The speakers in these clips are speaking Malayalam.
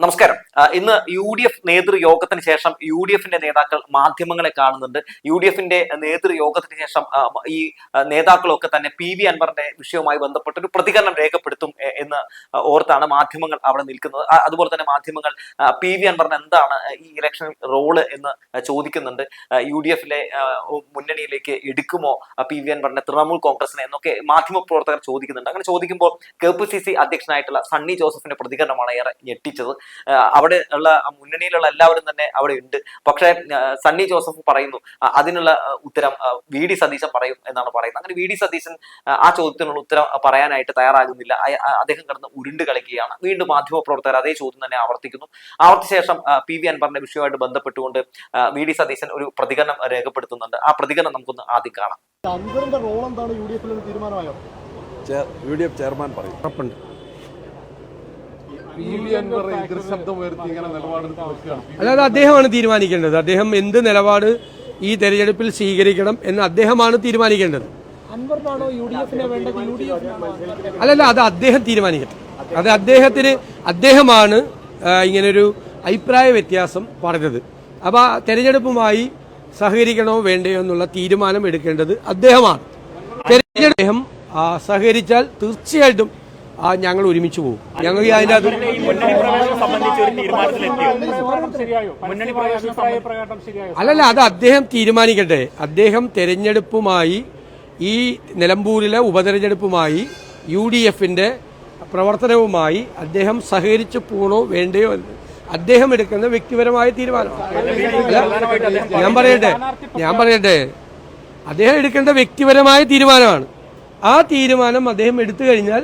നമസ്കാരം. ഇന്ന് യു ഡി എഫ് നേതൃയോഗത്തിന് ശേഷം യു ഡി എഫിന്റെ നേതാക്കൾ മാധ്യമങ്ങളെ കാണുന്നുണ്ട്. യു ഡി എഫിന്റെ നേതൃയോഗത്തിന് ശേഷം ഈ നേതാക്കളൊക്കെ തന്നെ പി വി അൻവറിന്റെ വിഷയവുമായി ബന്ധപ്പെട്ട് ഒരു പ്രതികരണം രേഖപ്പെടുത്തും എന്ന് ഓർത്താണ് മാധ്യമങ്ങൾ അവിടെ നിൽക്കുന്നത്. അതുപോലെ തന്നെ മാധ്യമങ്ങൾ പി വി അൻവറിന് എന്താണ് ഈ ഇലക്ഷൻ റോൾ എന്ന് ചോദിക്കുന്നുണ്ട്. യു ഡി എഫിലെ മുന്നണിയിലേക്ക് എടുക്കുമോ പി വി അൻവറിനെ തൃണമൂൽ കോൺഗ്രസിനെ എന്നൊക്കെ മാധ്യമ പ്രവർത്തകർ ചോദിക്കുന്നുണ്ട്. അങ്ങനെ ചോദിക്കുമ്പോൾ കെ പി സി സി അധ്യക്ഷനായിട്ടുള്ള സണ്ണി ജോസഫിന്റെ പ്രതികരണമാണ് ഏറെ ഞെട്ടിച്ചത്. അവിടെ ഉള്ള മുന്നണിയിലുള്ള എല്ലാവരും തന്നെ അവിടെ ഉണ്ട്. പക്ഷെ സണ്ണി ജോസഫ് പറയുന്നു അതിനുള്ള ഉത്തരം വി ഡി സതീശൻ പറയും എന്നാണ് പറയുന്നത്. അങ്ങനെ വി ഡി സതീശൻ ആ, ചോദ്യത്തിനുള്ള ഉത്തരം പറയാനായിട്ട് തയ്യാറാകുന്നില്ല. അദ്ദേഹം കിടന്ന് ഉരുണ്ട് കളിക്കുകയാണ്. വീണ്ടും മാധ്യമ പ്രവർത്തകർ അതേ ചോദ്യം തന്നെ ആവർത്തിക്കുന്നു. ആവർത്തിച്ച ശേഷം പി വി അൻവറിന്റെ വിഷയമായിട്ട് ബന്ധപ്പെട്ടുകൊണ്ട് വി ഡി സതീശൻ ഒരു പ്രതികരണം രേഖപ്പെടുത്തുന്നുണ്ട്. ആ പ്രതികരണം നമുക്കൊന്ന് ആദ്യം കാണാം. അൻവറിന്റെ റോൾ എന്താണ്? യു ഡി എഫിൽ തീരുമാനമായോ? യു ഡി എഫ് ചെയർമാൻ പറയും. ഉറപ്പുണ്ട് പി വി അൻവർ എതിർശബ്ദം ഉയർത്തി ഇങ്ങനെ നിലപാടെടുത്ത് വെക്കുകയാണ് അല്ലാതെ അദ്ദേഹമാണ് തീരുമാനിക്കേണ്ടത്. അദ്ദേഹം എന്ത് നിലപാട് ഈ തെരഞ്ഞെടുപ്പിൽ സ്വീകരിക്കണം എന്ന് അദ്ദേഹമാണ് തീരുമാനിക്കേണ്ടത്. അല്ലല്ല അത് അദ്ദേഹം തീരുമാനിക്കട്ടെ. അത് അദ്ദേഹത്തിന് അദ്ദേഹമാണ് ഇങ്ങനൊരു അഭിപ്രായ വ്യത്യാസം പറഞ്ഞത്. അപ്പോൾ ആ തെരഞ്ഞെടുപ്പുമായി സഹകരിക്കണോ വേണ്ടയോ എന്നുള്ള തീരുമാനം എടുക്കേണ്ടത് അദ്ദേഹമാണ്. തെരഞ്ഞെടുപ്പ് അദ്ദേഹം സഹകരിച്ചാൽ തീർച്ചയായിട്ടും ആ, ഞങ്ങൾ ഒരുമിച്ച് പോകും ഞങ്ങൾ അതിന്റെ അത് അല്ലല്ല അത് അദ്ദേഹം തീരുമാനിക്കട്ടെ. അദ്ദേഹം തെരഞ്ഞെടുപ്പുമായി ഈ നിലമ്പൂരിലെ ഉപതെരഞ്ഞെടുപ്പുമായി യു ഡി എഫിന്റെ പ്രവർത്തനവുമായി അദ്ദേഹം സഹകരിച്ചു പോണോ വേണ്ടയോ എന്ന് അദ്ദേഹം എടുക്കുന്ന വ്യക്തിപരമായ തീരുമാനമാണ് ഞാൻ പറയട്ടെ ഞാൻ പറയട്ടെ. അദ്ദേഹം എടുക്കേണ്ട വ്യക്തിപരമായ തീരുമാനമാണ്. ആ തീരുമാനം അദ്ദേഹം എടുത്തു കഴിഞ്ഞാൽ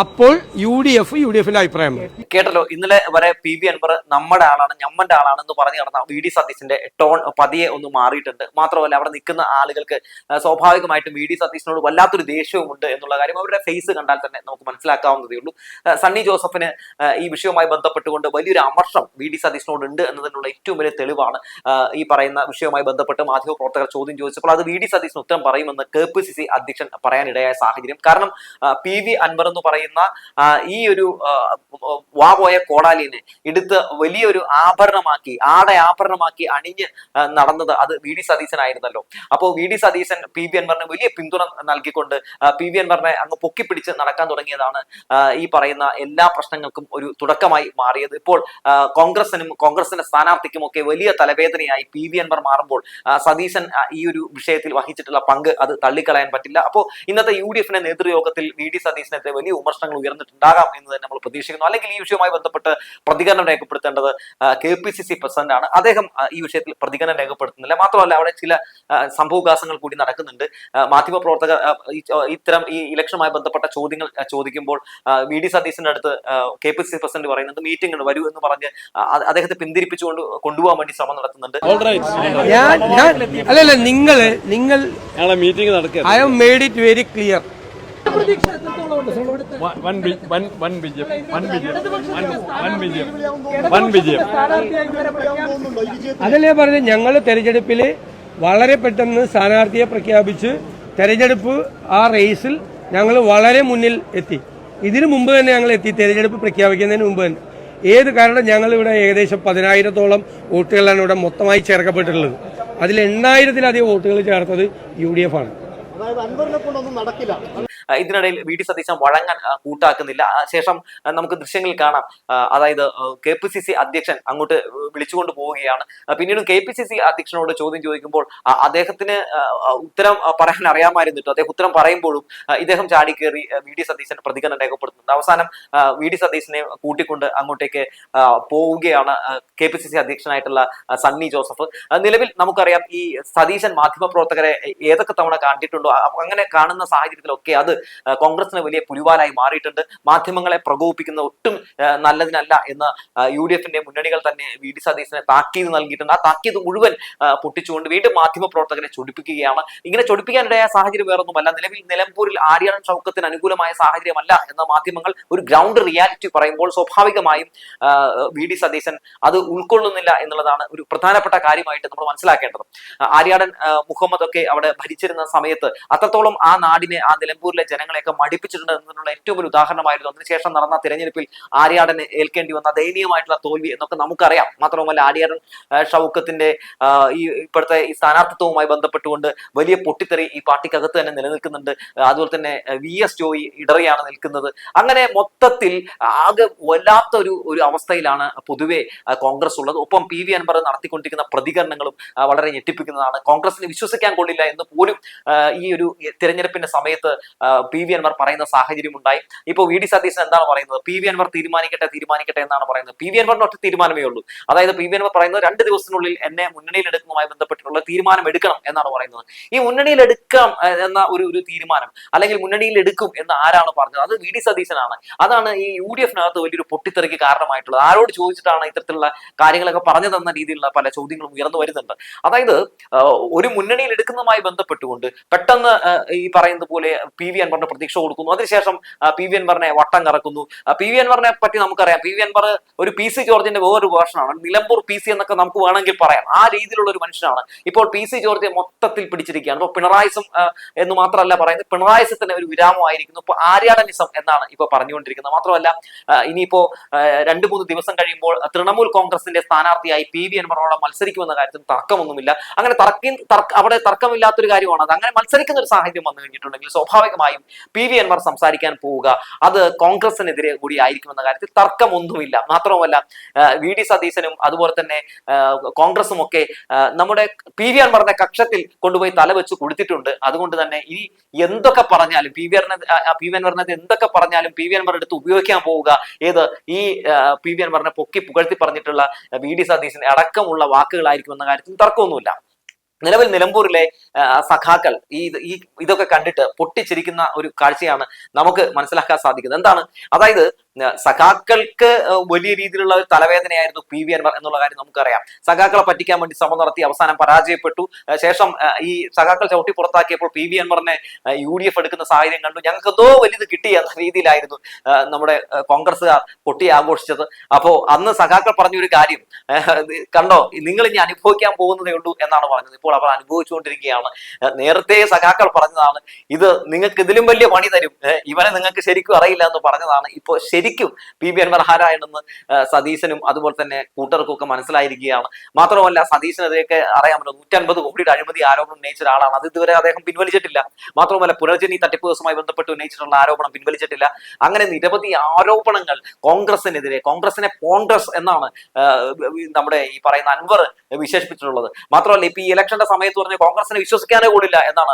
അപ്പോൾ U D F U D എഫിന്റെ അഭിപ്രായം. കേട്ടല്ലോ ഇന്നലെ വരെ പി വി അൻവർ നമ്മുടെ ആളാണ് ഞമ്മന്റെ ആളാണെന്ന് പറഞ്ഞു നടന്ന വി ഡി സതീശന്റെ ടോൺ പതിയെ ഒന്ന് മാറിയിട്ടുണ്ട്. മാത്രമല്ല അവിടെ നിൽക്കുന്ന ആളുകൾക്ക് സ്വാഭാവികമായിട്ടും വി ഡി സതീശനോട് വല്ലാത്തൊരു ദേഷ്യവും ഉണ്ട് എന്നുള്ള കാര്യം അവരുടെ ഫേസ് കണ്ടാൽ തന്നെ നമുക്ക് മനസ്സിലാക്കാവുന്നതേ ഉള്ളൂ. സണ്ണി ജോസഫിന് ഈ വിഷയവുമായി ബന്ധപ്പെട്ടുകൊണ്ട് വലിയൊരു അമർഷം വി ഡി സതീശനോട് ഉണ്ട് എന്നതിനുള്ള ഏറ്റവും വലിയ തെളിവാണ് ഈ പറയുന്ന വിഷയവുമായി ബന്ധപ്പെട്ട് മാധ്യമ പ്രവർത്തകർ ചോദ്യം ചോദിച്ചപ്പോൾ അത് വി ഡി സതീശിന് ഉത്തരം പറയുമെന്ന് കെ പി സി സി അധ്യക്ഷൻ പറയാനിടയായ സാഹചര്യം. കാരണം പി വി അൻവർ എന്ന് പറയുന്ന ആ, ഈ ഒരു വാപോയ കോടാലിനെ എടുത്ത് വലിയൊരു ആഭരണമാക്കി ആടെ ആഭരണമാക്കി അണിഞ്ഞ് നടന്നത് അത് വി ഡി സതീശനായിരുന്നല്ലോ. അപ്പോൾ V D Satheesan P V അൻവറിന് വലിയ പിന്തുണ നൽകിക്കൊണ്ട് പി വി അൻവറിനെ അങ്ങ് പൊക്കിപ്പിടിച്ച് നടക്കാൻ തുടങ്ങിയതാണ് ഈ പറയുന്ന എല്ലാ പ്രശ്നങ്ങൾക്കും ഒരു തുടക്കമായി മാറിയത്. ഇപ്പോൾ കോൺഗ്രസിനും കോൺഗ്രസിന്റെ സ്ഥാനാർത്ഥിക്കും ഒക്കെ വലിയ തലവേദനയായി പി വി അൻവർ മാറുമ്പോൾ സതീശൻ ഈ ഒരു വിഷയത്തിൽ വഹിച്ചിട്ടുള്ള പങ്ക് അത് തള്ളിക്കളയാൻ പറ്റില്ല. അപ്പോൾ ഇന്നത്തെ യു ഡി എഫിന്റെ നേതൃയോഗത്തിൽ വി ഡി സതീശനെതിരെ വലിയ വിമർശനങ്ങൾ ഉയർന്നിട്ടുണ്ടാകാം എന്ന് തന്നെ നമ്മൾ പ്രതീക്ഷിക്കുന്നു. അല്ലെങ്കിൽ ഈ വിഷയവുമായി ബന്ധപ്പെട്ട് പ്രതികരണം രേഖപ്പെടുത്തേണ്ടത് K P C C president ആണ് അദ്ദേഹം ഈ വിഷയത്തിൽ പ്രതികരണം രേഖപ്പെടുത്തുന്നില്ല. മാത്രമല്ല അവിടെ ചില സംഭവവികാസങ്ങൾ കൂടി നടക്കുന്നുണ്ട്. മാധ്യമ മാധ്യമപ്രവർത്തകർ ചോ- ഇത്തരം ഈ ഇലക്ഷനുമായി ബന്ധപ്പെട്ട ചോദ്യങ്ങൾ ചോദിക്കുമ്പോൾ വി. ഡി. സതീശന്റെ അടുത്ത് K P C C president പറയുന്നത് മീറ്റിംഗ് വരൂ എന്ന് പറഞ്ഞ് അദ്ദേഹത്തെ പിന്തിരിപ്പിച്ചുകൊണ്ട് കൊണ്ടുപോകാൻ വേണ്ടി ശ്രമം നടത്തുന്നുണ്ട്. അല്ലല്ല നിങ്ങൾ നിങ്ങൾ മീറ്റിംഗ് നടക്കുക I have made it very clear one one one വിജയം. വൻ വിജയം. വൻ വിജയം. വൻ വിജയം. അതല്ലേ പറഞ്ഞത് ഞങ്ങൾ തെരഞ്ഞെടുപ്പിൽ വളരെ പെട്ടെന്ന് സ്ഥാനാർത്ഥിയെ പ്രഖ്യാപിച്ച് തെരഞ്ഞെടുപ്പ് ആ റേസിൽ ഞങ്ങൾ വളരെ മുന്നിൽ എത്തി. ഇതിനു മുമ്പ് തന്നെ ഞങ്ങൾ എത്തി. തെരഞ്ഞെടുപ്പ് പ്രഖ്യാപിക്കുന്നതിന് മുമ്പ് തന്നെ. ഏത് കാരണം ഞങ്ങളിവിടെ ഏകദേശം പതിനായിരത്തോളം വോട്ടുകളാണ് ഇവിടെ മൊത്തമായി ചേർക്കപ്പെട്ടിട്ടുള്ളത്. അതിൽ എണ്ണായിരത്തിലധികം വോട്ടുകൾ ചേർത്തത് യു ഡി എഫ് ആണ്. ഇതിനിടയിൽ വി ഡി സതീശൻ വഴങ്ങാൻ കൂട്ടാക്കുന്നില്ല. ശേഷം നമുക്ക് ദൃശ്യങ്ങളിൽ കാണാം. അതായത് കെ പി സി സി അധ്യക്ഷൻ അങ്ങോട്ട് വിളിച്ചുകൊണ്ട് പോവുകയാണ്. പിന്നീട് കെ പി സി സി അധ്യക്ഷനോട് ചോദ്യം ചോദിക്കുമ്പോൾ അദ്ദേഹത്തിന് ഉത്തരം പറയാൻ അറിയാമായിരുന്നിട്ടോ അദ്ദേഹം ഉത്തരം പറയുമ്പോഴും ഇദ്ദേഹം ചാടി കയറി വി ഡി സതീശൻ പ്രതികരണം രേഖപ്പെടുത്തുന്നുണ്ട്. അവസാനം വി ഡി സതീശനെ കൂട്ടിക്കൊണ്ട് അങ്ങോട്ടേക്ക് പോവുകയാണ് കെ പി സി സി അധ്യക്ഷനായിട്ടുള്ള സണ്ണി ജോസഫ്. നിലവിൽ നമുക്കറിയാം ഈ സതീശൻ മാധ്യമപ്രവർത്തകരെ ഏതൊക്കെ തവണ കണ്ടിട്ടുണ്ടോ അങ്ങനെ കാണുന്ന സാഹചര്യത്തിലൊക്കെ അത് കോൺഗ്രസിന് വലിയ പുലിവാലായി മാറിയിട്ടുണ്ട്. മാധ്യമങ്ങളെ പ്രകോപിപ്പിക്കുന്ന ഒട്ടും നല്ലതിനല്ല എന്ന് യു ഡി എഫിന്റെ മുന്നണികൾ തന്നെ വി ഡി സതീശനെ താക്കീത് നൽകിയിട്ടുണ്ട്. ആ താക്കീത് മുഴുവൻ പൊട്ടിച്ചുകൊണ്ട് വീണ്ടും മാധ്യമ പ്രവർത്തകരെ ചൊടിപ്പിക്കുകയാണ്. ഇങ്ങനെ ചൊടിപ്പിക്കാനിടയായ സാഹചര്യം വേറൊന്നുമല്ല. നിലവിൽ നിലമ്പൂരിൽ ആര്യാടൻ ഷൗക്കത്തിന് അനുകൂലമായ സാഹചര്യമല്ല എന്ന മാധ്യമങ്ങൾ ഒരു ഗ്രൗണ്ട് റിയാലിറ്റി പറയുമ്പോൾ സ്വാഭാവികമായും വി ഡി സതീശൻ അത് ഉൾക്കൊള്ളുന്നില്ല എന്നുള്ളതാണ് ഒരു പ്രധാനപ്പെട്ട കാര്യമായിട്ട് നമ്മൾ മനസ്സിലാക്കേണ്ടത്. ആര്യാടൻ മുഹമ്മദ് ഒക്കെ അവിടെ ഭരിച്ചിരുന്ന സമയത്ത് അത്രത്തോളം ആ നാടിനെ ആ നിലമ്പൂരിലെ ജനങ്ങളെയൊക്കെ മടിപ്പിച്ചിട്ടുണ്ട് എന്നതിനുള്ള ഏറ്റവും വലിയ ഉദാഹരണമായിരുന്നു. അതിനുശേഷം നടന്ന തിരഞ്ഞെടുപ്പിൽ ആര്യാടന് ഏൽക്കേണ്ടി വന്ന ദയനീയമായിട്ടുള്ള തോൽവി എന്നൊക്കെ നമുക്കറിയാം. മാത്രമല്ല ആര്യാടൻ ഷൗക്കത്തിന്റെ ഈ ഇപ്പോഴത്തെ ഈ സ്ഥാനാർത്ഥിത്വവുമായി ബന്ധപ്പെട്ടുകൊണ്ട് വലിയ പൊട്ടിത്തെറി ഈ പാർട്ടിക്കകത്ത് തന്നെ നിലനിൽക്കുന്നുണ്ട്. അതുപോലെ തന്നെ വി എസ് ജോയി ഇടറിയാണ് നിൽക്കുന്നത്. അങ്ങനെ മൊത്തത്തിൽ ആകെ വല്ലാത്ത ഒരു അവസ്ഥയിലാണ് പൊതുവെ കോൺഗ്രസ് ഉള്ളത്. ഒപ്പം പി വി അൻവർ നടത്തിക്കൊണ്ടിരിക്കുന്ന പ്രതികരണങ്ങളും വളരെ ഞെട്ടിപ്പിക്കുന്നതാണ്. കോൺഗ്രസിന് വിശ്വസിക്കാൻ കൊള്ളില്ല എന്ന് പോലും ഈ ഒരു തിരഞ്ഞെടുപ്പിന്റെ സമയത്ത് പി വി അൻവർ പറയുന്ന സാഹചര്യം ഉണ്ടായി. ഇപ്പോൾ വി ഡി സതീശൻ എന്താണ് പറയുന്നത്? പി വി അൻവർ തീരുമാനിക്കട്ടെ തീരുമാനിക്കട്ടെ എന്നാണ് പറയുന്നത്. പി വി അൻവറിന് ഒറ്റ തീരുമാനമേ ഉള്ളൂ. അതായത് പി വി അൻവർ പറയുന്നത് രണ്ട് ദിവസത്തിനുള്ളിൽ എന്നെ മുന്നണിയിൽ എടുക്കുന്നതുമായി ബന്ധപ്പെട്ടുള്ള തീരുമാനം എടുക്കണം എന്നാണ് പറയുന്നത്. ഈ മുന്നണിയിൽ എടുക്കാം എന്ന ഒരു ഒരു തീരുമാനം അല്ലെങ്കിൽ മുന്നണിയിൽ എടുക്കും എന്ന് ആരാണ് പറഞ്ഞത്? അത് വി ഡി സതീശനാണ്. അതാണ് ഈ യു ഡി എഫിനകത്ത് വലിയൊരു പൊട്ടിത്തെറിക്ക് കാരണമായിട്ടുള്ളത്. ആരോട് ചോദിച്ചിട്ടാണ് ഇത്തരത്തിലുള്ള കാര്യങ്ങളൊക്കെ പറഞ്ഞു തന്ന രീതിയിലുള്ള പല ചോദ്യങ്ങളും ഉയർന്നു വരുന്നുണ്ട്. അതായത് ഒരു മുന്നണിയിൽ എടുക്കുന്നതുമായി ബന്ധപ്പെട്ടുകൊണ്ട് പെട്ടെന്ന് ഈ പറയുന്നത് പോലെ പി വി അൻവറിന് പ്രതീക്ഷ കൊടുക്കുന്നു. അതിനുശേഷം പി വി അൻവറിനെ വട്ടം കറക്കുന്നു. പി വി അൻവറിനെ പറ്റി നമുക്കറിയാം. പി വി അൻവർ ഒരു പി സി ജോർജിന്റെ വേറൊരു വേർഷനാണ് നിലമ്പൂർ പി സി എന്നൊക്കെ നമുക്ക് വേണമെങ്കിൽ പറയാം. ആ രീതിയിലുള്ള ഒരു മനുഷ്യനാണ്. ഇപ്പോൾ പി സി ജോർജ് മൊത്തത്തിൽ പിടിച്ചിരിക്കുകയാണ്. ഇപ്പോൾ പിണറായിസം എന്ന് മാത്രമല്ല പറയുന്നത് പിണറായിസത്തിന് ഒരു വിരാമമായിരിക്കുന്നു. ഇപ്പൊ ആര്യാടനിസം എന്നാണ് ഇപ്പൊ പറഞ്ഞുകൊണ്ടിരിക്കുന്നത്. മാത്രമല്ല ഇനിയിപ്പോ രണ്ട് മൂന്ന് ദിവസം കഴിയുമ്പോൾ തൃണമൂൽ കോൺഗ്രസിന്റെ സ്ഥാനാർത്ഥിയായി പി വി അൻവറോടെ മത്സരിക്കുമെന്ന കാര്യത്തിൽ തർക്കമൊന്നുമില്ല. അങ്ങനെ തർക്ക അവിടെ തർക്കമില്ലാത്തൊരു കാര്യമാണ് അത്. അങ്ങനെ മത്സരിക്കുന്ന ഒരു സാഹചര്യം വന്നു കഴിഞ്ഞിട്ടുണ്ടെങ്കിൽ സ്വാഭാവികമായും പി വി അൻവർ സംസാരിക്കാൻ പോവുക. അത് കോൺഗ്രസിനെതിരെ കൂടി ആയിരിക്കുമെന്ന കാര്യത്തിൽ തർക്കമൊന്നുമില്ല. മാത്രവുമല്ല വി ഡി സതീശനും അതുപോലെ തന്നെ കോൺഗ്രസും ഒക്കെ നമ്മുടെ പി വി അൻവറിന്റെ കക്ഷത്തിൽ കൊണ്ടുപോയി തലവെച്ച് കൊടുത്തിട്ടുണ്ട് അതുകൊണ്ട് തന്നെ ഇനി എന്തൊക്കെ പറഞ്ഞാലും പി വി അൻവറിനെ പി വി അൻവറിനെ എന്തൊക്കെ പറഞ്ഞാലും പി വി അൻവർ എടുത്ത് ഉപയോഗിക്കാൻ പോവുക. ഏത് ഈ പി വി അൻവറിനെ പൊക്കി പുകഴ്ത്തി പറഞ്ഞിട്ടുള്ള വി ഡി സതീശൻ അടക്കമുള്ള വാക്കുകളായിരിക്കും എന്ന കാര്യത്തിൽ തർക്കമൊന്നുമില്ല. നിലവിൽ നിലമ്പൂരിലെ സഖാക്കൾ ഈ ഈ ഇതൊക്കെ കണ്ടിട്ട് പൊട്ടിച്ചിരിക്കുന്ന ഒരു കാഴ്ചയാണ് നമുക്ക് മനസ്സിലാക്കാൻ സാധിക്കുന്നത്. എന്താണ്? അതായത് സഖാക്കൾക്ക് വലിയ രീതിയിലുള്ള ഒരു തലവേദനയായിരുന്നു പി വി അൻവർ എന്നുള്ള കാര്യം നമുക്കറിയാം. സഖാക്കളെ പറ്റിക്കാൻ വേണ്ടി ശ്രമം നടത്തി അവസാനം പരാജയപ്പെട്ടു. ശേഷം ഈ സഖാക്കൾ ചവിട്ടി പുറത്താക്കിയപ്പോൾ പി വി അൻവറിനെ യു ഡി എഫ് എടുക്കുന്ന സാഹചര്യം കണ്ടു. ഞങ്ങൾക്ക് എന്തോ വലുത് കിട്ടി എന്ന രീതിയിലായിരുന്നു നമ്മുടെ കോൺഗ്രസ്സുകാർ പൊട്ടി ആഘോഷിച്ചത്. അപ്പോ അന്ന് സഖാക്കൾ പറഞ്ഞൊരു കാര്യം കണ്ടോ? നിങ്ങൾ ഇനി അനുഭവിക്കാൻ പോകുന്നതേ ഉള്ളൂ എന്നാണ് പറഞ്ഞത്. ഇപ്പോൾ അവർ അനുഭവിച്ചുകൊണ്ടിരിക്കുകയാണ്. ആ, നേരത്തെ സഖാക്കൾ പറഞ്ഞതാണ് ഇത് നിങ്ങൾക്ക് ഇതിലും വലിയ പണി തരും. ഇവനെ നിങ്ങൾക്ക് ശരിക്കും അറിയില്ല എന്ന് പറഞ്ഞതാണ്. ഇപ്പോൾ ശരിക്കും പി ബി അൻവർ ഹാരായണെന്ന് സതീശനും അതുപോലെ തന്നെ കൂട്ടർക്കും ഒക്കെ മനസ്സിലായിരിക്കുകയാണ്. മാത്രമല്ല സതീശനെതിരെയൊക്കെ അറിയാമല്ലോ നൂറ്റൻപത് കോടിയുടെ അഴിമതി ആരോപണം ഉന്നയിച്ച ഒരാളാണ് അത് ഇതുവരെ അദ്ദേഹം പിൻവലിച്ചിട്ടില്ല. മാത്രമല്ല പുനർജനി തട്ടിപ്പ് ദിവസമായി ബന്ധപ്പെട്ട് ഉന്നയിച്ചിട്ടുള്ള ആരോപണം പിൻവലിച്ചിട്ടില്ല. അങ്ങനെ നിരവധി ആരോപണങ്ങൾ കോൺഗ്രസിനെതിരെ കോൺഗ്രസിനെ കോൺഗ്രസ് എന്നാണ് നമ്മുടെ ഈ പറയുന്ന അൻവർ വിശേഷിപ്പിച്ചിട്ടുള്ളത്. മാത്രമല്ല ഇപ്പൊ ഈ ഇലക്ഷന്റെ സമയത്ത് പറഞ്ഞ കോൺഗ്രസിനെ വിശ്വസിക്കാനേ കൂടില്ല എന്നാണ്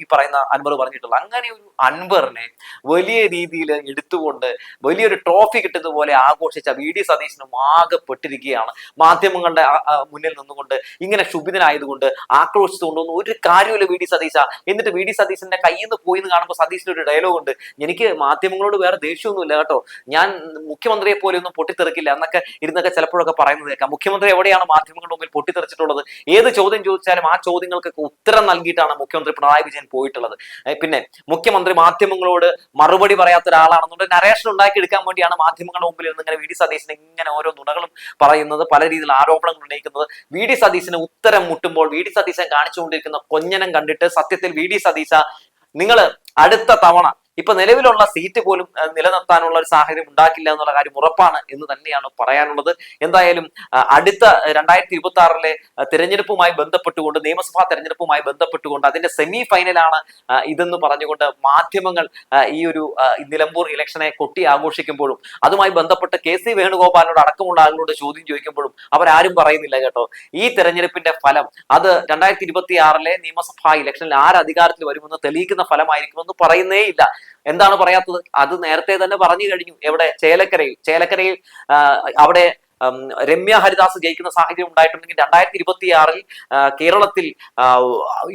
ഈ പറയുന്ന അൻവർ പറഞ്ഞിട്ടുള്ളത്. അങ്ങനെ ഒരു അൻവറിനെ വലിയ രീതിയിൽ എടുത്തുകൊണ്ട് വലിയൊരു ട്രോഫി കിട്ടുന്നതുപോലെ ആഘോഷിച്ച വി ഡി സതീശനും ആകെ പെട്ടിരിക്കുകയാണ്. മാധ്യമങ്ങളുടെ മുന്നിൽ നിന്നുകൊണ്ട് ഇങ്ങനെ ക്ഷുഭിതനായതുകൊണ്ട് ആക്രോശിച്ചുകൊണ്ടൊന്നും ഒരു കാര്യമില്ല വി ഡി സതീശ. എന്നിട്ട് വി ഡി സതീശന്റെ കയ്യിൽ നിന്ന് പോയി എന്ന് കാണുമ്പോൾ സതീശിന്റെ ഒരു ഡയലോഗ് ഉണ്ട്. എനിക്ക് മാധ്യമങ്ങളോട് വേറെ ദേഷ്യമൊന്നുമില്ല കേട്ടോ. ഞാൻ മുഖ്യമന്ത്രിയെ പോലെ ഒന്നും പൊട്ടിത്തെറിക്കില്ല എന്നൊക്കെ ഇരുന്നൊക്കെ ചിലപ്പോഴൊക്കെ പറയുന്നത് കേൾക്കാം. മുഖ്യമന്ത്രി എവിടെയാണ് മാധ്യമങ്ങളുടെ മുമ്പിൽ പൊട്ടിത്തെറിച്ചിട്ടുള്ളത്? ഏത് ചോദ്യം ചോദിച്ചാലും ആ ചോദ്യങ്ങൾക്കൊക്കെ ഉത്തരം നൽകിയിട്ടാണ് മുഖ്യമന്ത്രി പിണറായി വിജയൻ പോയിട്ടുള്ളത്. പിന്നെ മുഖ്യമന്ത്രി മാധ്യമങ്ങളോട് മറുപടി പറയാത്ത ഒരാളാണെന്നുണ്ടെങ്കിൽ നരേഷൻ ഉണ്ടാക്കിയെടുക്കാൻ വേണ്ടിയാണ് മാധ്യമങ്ങളുടെ മുമ്പിൽ നിന്ന് ഇങ്ങനെ വി ഡി സതീശൻ ഇങ്ങനെ ഓരോ നുണകളും പറയുന്നത് പല രീതിയിൽ ആരോപണങ്ങൾ ഉന്നയിക്കുന്നത്. വി ഡി സതീശന് ഉത്തരം മുട്ടുമ്പോൾ വി ഡി സതീശൻ കാണിച്ചുകൊണ്ടിരിക്കുന്ന കൊഞ്ഞനം കണ്ടിട്ട് സത്യത്തിൽ വി ഡി സതീശ നിങ്ങൾ അടുത്ത തവണ ഇപ്പൊ നിലവിലുള്ള സീറ്റ് പോലും നിലനിർത്താനുള്ള ഒരു സാഹചര്യം ഉണ്ടാക്കില്ല എന്നുള്ള കാര്യം ഉറപ്പാണ് എന്ന് തന്നെയാണ് പറയാനുള്ളത്. എന്തായാലും അടുത്ത രണ്ടായിരത്തി ഇരുപത്തി ആറിലെ തിരഞ്ഞെടുപ്പുമായി ബന്ധപ്പെട്ടുകൊണ്ട് നിയമസഭാ തെരഞ്ഞെടുപ്പുമായി ബന്ധപ്പെട്ടുകൊണ്ട് അതിന്റെ സെമി ഫൈനലാണ് ഇതെന്ന് പറഞ്ഞുകൊണ്ട് മാധ്യമങ്ങൾ ഈ ഒരു നിലമ്പൂർ ഇലക്ഷനെ കൊട്ടി ആഘോഷിക്കുമ്പോഴും അതുമായി ബന്ധപ്പെട്ട് കെ സി വേണുഗോപാലിനോട് അടക്കമുള്ള ആളുകളോട് ചോദ്യം ചോദിക്കുമ്പോഴും അവരാരും പറയുന്നില്ല കേട്ടോ. ഈ തെരഞ്ഞെടുപ്പിന്റെ ഫലം അത് രണ്ടായിരത്തി ഇരുപത്തി ആറിലെ നിയമസഭാ ഇലക്ഷനിൽ ആര് അധികാരത്തിൽ വരുമെന്ന് തെളിയിക്കുന്ന ഫലമായിരിക്കുമെന്ന് പറയുന്നേ ഇല്ല എന്താണ് പറയാത്തത്? അത് നേരത്തെ തന്നെ പറഞ്ഞു കഴിഞ്ഞു. എവിടെ? ചേലക്കരയിൽ. ചേലക്കരയിൽ അവിടെ രമ്യ ഹരിദാസ് ജയിക്കുന്ന സാഹചര്യം ഉണ്ടായിട്ടുണ്ടെങ്കിൽ രണ്ടായിരത്തി ഇരുപത്തി ആറിൽ കേരളത്തിൽ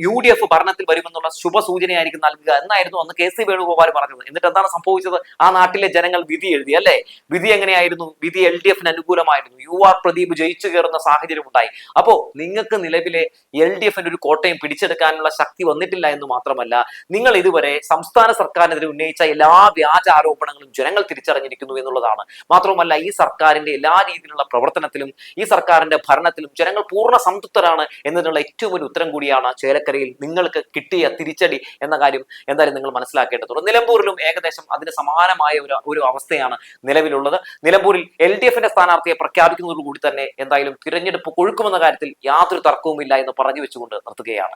യു ഡി എഫ് ഭരണത്തിൽ വരുമെന്നുള്ള ശുഭസൂചനയായിരിക്കും നൽകുക എന്നായിരുന്നു അന്ന് കെ സി വേണുഗോപാൽ പറഞ്ഞത്. എന്നിട്ട് എന്താണ് സംഭവിച്ചത്? ആ നാട്ടിലെ ജനങ്ങൾ വിധി എഴുതി അല്ലേ? വിധി എങ്ങനെയായിരുന്നു? വിധി എൽ ഡി എഫിന് അനുകൂലമായിരുന്നു. യു ആർ പ്രദീപ് ജയിച്ചു കയറുന്ന സാഹചര്യം ഉണ്ടായി അപ്പോ നിങ്ങൾക്ക് നിലവിലെ എൽ ഡി എഫിന്റെ ഒരു കോട്ടയം പിടിച്ചെടുക്കാനുള്ള ശക്തി വന്നിട്ടില്ല എന്ന് മാത്രമല്ല നിങ്ങൾ ഇതുവരെ സംസ്ഥാന സർക്കാരിനെതിരെ ഉന്നയിച്ച എല്ലാ വ്യാജ ആരോപണങ്ങളും ജനങ്ങൾ തിരിച്ചറിഞ്ഞിരിക്കുന്നു എന്നുള്ളതാണ്. മാത്രമല്ല ഈ സർക്കാരിന്റെ എല്ലാ രീതിയിലുള്ള നിലവിലുള്ള പ്രവർത്തനത്തിലും ഈ സർക്കാരിന്റെ ഭരണത്തിലും ജനങ്ങൾ പൂർണ സംതൃപ്തരാണ് എന്നതിനുള്ള ഏറ്റവും വലിയ ഉത്തരം കൂടിയാണ് ചേലക്കരയിൽ നിങ്ങൾക്ക് കിട്ടിയ തിരിച്ചടി എന്ന കാര്യം എന്തായാലും നിങ്ങൾ മനസ്സിലാക്കേണ്ടതുള്ളൂ നിലമ്പൂരിലും ഏകദേശം അതിന് സമാനമായ ഒരു ഒരു അവസ്ഥയാണ് നിലവിലുള്ളത്. നിലമ്പൂരിൽ എൽ ഡി എഫിന്റെ സ്ഥാനാർത്ഥിയെ പ്രഖ്യാപിക്കുന്നതോടുകൂടി തന്നെ എന്തായാലും തിരഞ്ഞെടുപ്പ് കൊഴുക്കുമെന്ന കാര്യത്തിൽ യാതൊരു തർക്കവുമില്ല എന്ന് പറഞ്ഞു വെച്ചുകൊണ്ട് നിർത്തുകയാണ്.